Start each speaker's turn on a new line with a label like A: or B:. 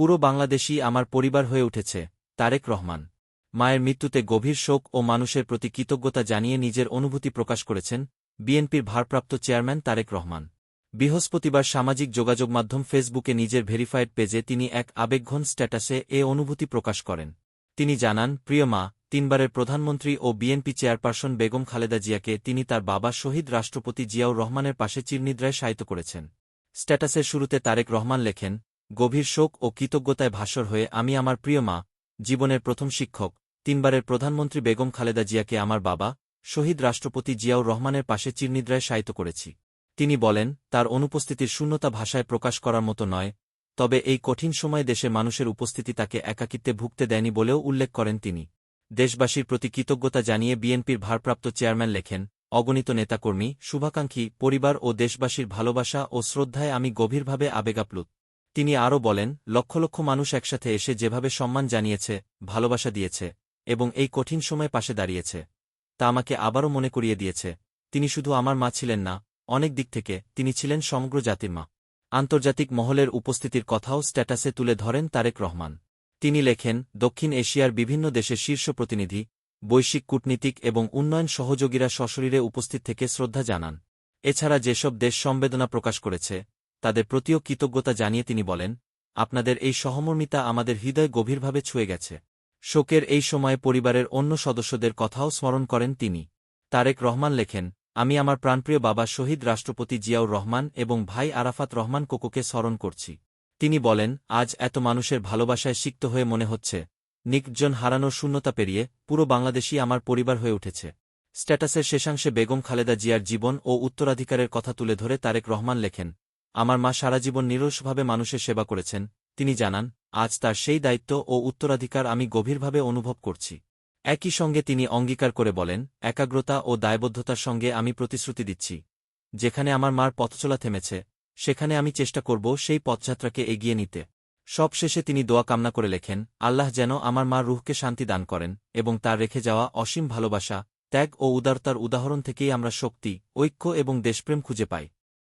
A: পুরো বাংলাদেশই আমার পরিবার হয়ে উঠেছে, তারেক রহমান। মায়ের মৃত্যুতে গভীর শোক ও মানুষের প্রতি কৃতজ্ঞতা জানিয়ে নিজের অনুভূতি প্রকাশ করেছেন বিএনপির ভারপ্রাপ্ত চেয়ারম্যান তারেক রহমান। বৃহস্পতিবার সামাজিক যোগাযোগ মাধ্যম ফেসবুকে নিজের ভেরিফাইড পেজে তিনি এক আবেগঘন স্ট্যাটাসে এ অনুভূতি প্রকাশ করেন। তিনি জানান, প্রিয় মা, তিনবারের প্রধানমন্ত্রী ও বিএনপি চেয়ারপারসন বেগম খালেদা জিয়াকে তিনি তার বাবা শহীদ রাষ্ট্রপতি জিয়াউর রহমানের পাশে চিরনিদ্রায় শায়িত করেছেন। স্ট্যাটাসের শুরুতে তারেক রহমান লেখেন গভীর শোক ও কৃতজ্ঞতায় ভাস্বর হয়ে আমি আমার প্রিয় মা, জীবনের প্রথম শিক্ষক, তিনবারের প্রধানমন্ত্রী বেগম খালেদা জিয়াকে আমার বাবা, শহীদ রাষ্ট্রপতি জিয়াউর রহমানের পাশে চিরনিদ্রায় শায়িত করেছি। তিনি বলেন, তার অনুপস্থিতির শূন্যতা ভাষায় প্রকাশ করার মতো নয়, তবে এই কঠিন সময়ে দেশে মানুষের উপস্থিতি তাকে একাকিত্বে ভুগতে দেয়নি বলেও উল্লেখ করেন তিনি। দেশবাসীর প্রতি কৃতজ্ঞতা জানিয়ে বিএনপির ভারপ্রাপ্ত চেয়ারম্যান লেখেন, অগণিত নেতাকর্মী, শুভাকাঙ্ক্ষী, পরিবার ও দেশবাসীর ভালোবাসা ও শ্রদ্ধায় আমি গভীরভাবে আবেগাপ্লুত। তিনি আরও বলেন, লক্ষ লক্ষ মানুষ একসাথে এসে যেভাবে সম্মান জানিয়েছে, ভালোবাসা দিয়েছে, এবং এই কঠিন সময় পাশে দাঁড়িয়েছে। তা আমাকে আবারও মনে করিয়ে দিয়েছে, তিনি শুধু আমার মা ছিলেন না, অনেক দিক থেকে তিনি ছিলেন সমগ্র জাতির মা। আন্তর্জাতিক মহলের উপস্থিতির কথাও স্ট্যাটাসে তুলে ধরেন তারেক রহমান। তিনি লেখেন, দক্ষিণ এশিয়ার বিভিন্ন দেশের শীর্ষ প্রতিনিধি, বৈশ্বিক কূটনীতিক এবং উন্নয়ন সহযোগীরা সশরীরে উপস্থিত থেকে শ্রদ্ধা জানান। এছাড়া যেসব দেশ সম্বেদনা প্রকাশ করেছে তাদের প্রতিও কৃতজ্ঞতা জানিয়ে তিনি বলেন, আপনাদের এই সহমর্মিতা আমাদের হৃদয় গভীরভাবে ছুঁয়ে গেছে। শোকের এই সময়ে পরিবারের অন্য সদস্যদের কথাও স্মরণ করেন তিনি। তারেক রহমান লেখেন, আমি আমার প্রাণপ্রিয় বাবা শহীদ রাষ্ট্রপতি জিয়াউর রহমান এবং ভাই আরাফাত রহমান কোকোকে স্মরণ করছি। তিনি বলেন, আজ এত মানুষের ভালোবাসায় সিক্ত হয়ে মনে হচ্ছে। নিকজন হারানোর শূন্যতা পেরিয়ে পুরো বাংলাদেশই আমার পরিবার হয়ে উঠেছে। স্ট্যাটাসের শেষাংশে বেগম খালেদা জিয়ার জীবন ও উত্তরাধিকারের কথা তুলে ধরে তারেক রহমান লেখেন আমার মা সারা জীবন নিরসভাবে মানুষের সেবা করেছেন, তিনি জানান, আজ তার সেই দায়িত্ব ও উত্তরাধিকার আমি গভীরভাবে অনুভব করছি। একই সঙ্গে তিনি অঙ্গীকার করে বলেন, একাগ্রতা ও দায়বদ্ধতার সঙ্গে আমি প্রতিশ্রুতি দিচ্ছি। যেখানে আমার মার পথচলা থেমেছে, সেখানে আমি চেষ্টা করব সেই পথযাত্রাকে এগিয়ে নিতে। সব শেষে তিনি দোয়া কামনা করে লেখেন, আল্লাহ যেন আমার মার রুহকে শান্তি দান করেন এবং তার রেখে যাওয়া অসীম ভালোবাসা, ত্যাগ ও উদারতার উদাহরণ থেকেই আমরা শক্তি, ঐক্য এবং দেশপ্রেম খুঁজে পাই।